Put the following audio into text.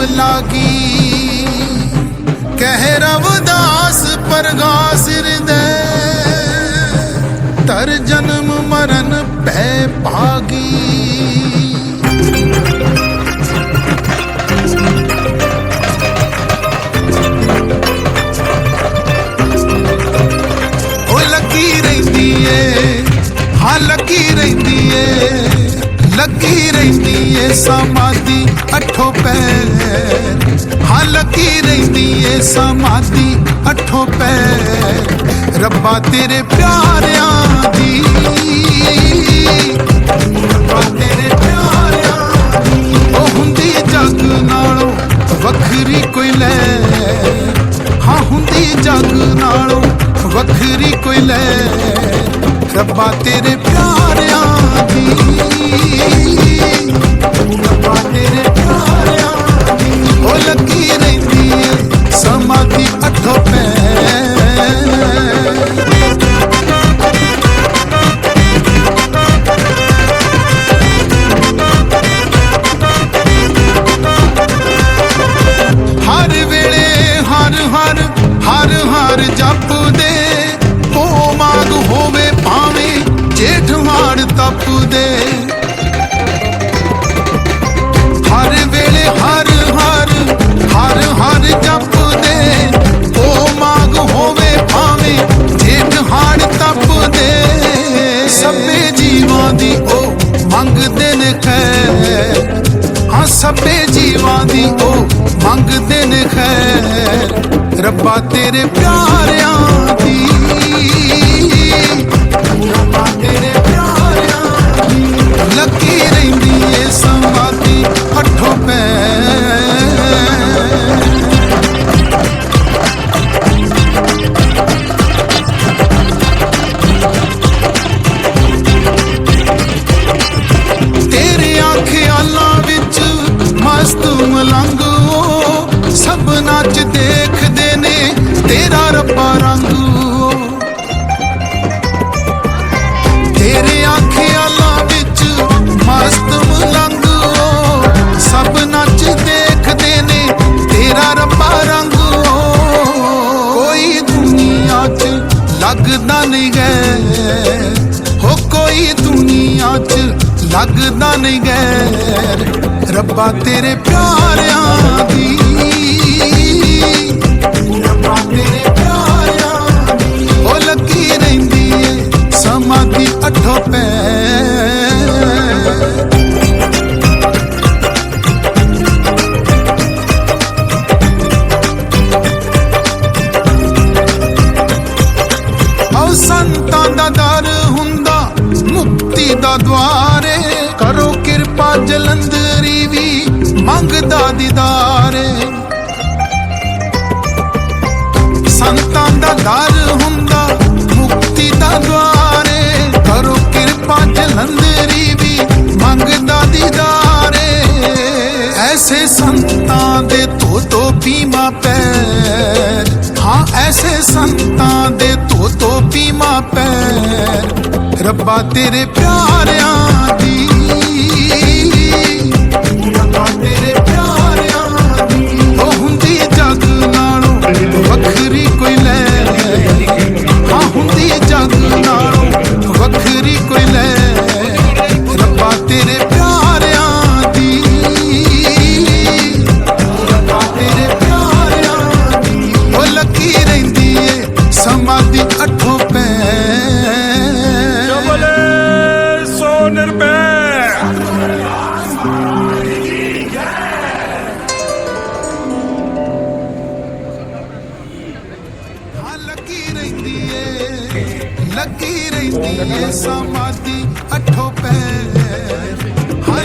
ਜਬ ਲਾਗੀ ਕਹਿ ਰਵਦਾਸ ਸਿਰ ਦੇ। ਤਰ ਜਨਮ ਮਰਨ ਪੈ ਭਾਗੀ। ਉਹ ਲੱਗੀ ਰਹਿੰਦੀ ਏ, ਹਾਂ ਲੱਗੀ ਰਹਿੰਦੀ ਏ। ਲੱਗੀ ਰਹਿੰਦੀ ਏ ਸਮਾਧੀ ਅਠੋ ਹਾਂ ਰਹਿੰਦੀ ਏ ਸਮਾਧੀ ਅਠੋ ਪੈ ਰੱਬਾ ਤੇਰੇ ਪਿਆਰਿਆਂ ਦੀ। ਰੱਬਾ ਤੇਰੇ ਪਿਆਰਿਆਂ ਦੀ। ਉਹ ਹੁੰਦੀ ਜੱਗ ਨਾਲੋਂ ਵੱਖਰੀ ਕੋਈ ਲੈ। ਹਾਂ, ਹੁੰਦੀ ਜੱਗ ਨਾਲੋਂ ਵੱਖਰੀ ਕੋਈ ਲੈ। ਰੱਬਾ ਤੇਰੇ ਪਿਆਰਿਆਂ ਦੀ। ਰੱਬਾ ਤੇਰੇ ਪਿਆਰਿਆਂ ਦੀ ਲੱਗਦਾ ਨਹੀਂ ਗੈਰ। ਰੱਬਾ ਤੇਰੇ ਪਿਆਰਿਆਂ ਦੀ। ਰੱਬਾ ਤੇਰੇ ਪਿਆਰਿਆਂ ਦੀ। ਉਹ ਲੱਗੀ ਰਹਿੰਦੀ ਏ। ਸਮਾਧੀ ਅਠੋ ਪੈ ਜਲੰਧਰੀ ਵੀ ਮੰਗਦਾ ਦੀਦਾਰੇ। ਸੰਤਾਂ ਦਾ ਦਰ ਹੁੰਦਾ, ਮੁਕਤੀ ਦਾ ਦਵਾਰੇ ਕਰੋ ਕਿਰਪਾ ਜਲੰਧਰੀ ਵੀ ਮੰਗਦਾ ਦੀਦਾਰੇ। ਐਸੇ ਸੰਤਾਂ ਦੇ ਧੋ ਧੋ ਪੀਮਾ ਪੈਰ। ਹਾਂ, ਐਸੇ ਸੰਤਾਂ ਦੇ ਧੋ ਧੋ ਪੀਮਾ ਪੈਰ। ਰੱਬਾ ਤੇਰੇ ਪਿਆਰਿਆਂ ਦੀ ਰਹਿੰਦੀ ਏ? ਸਮਾਧੀ ਅੱਠੋਂ ਪੈ ਜਬਲੇ ਸੋ ਨਿਰਭੈ ਲੱਗੀ ਰਹਿੰਦੀ ਏ। ਸਮਾਧੀ ਅੱਠੋਂ ਪੈ ਹਾਂ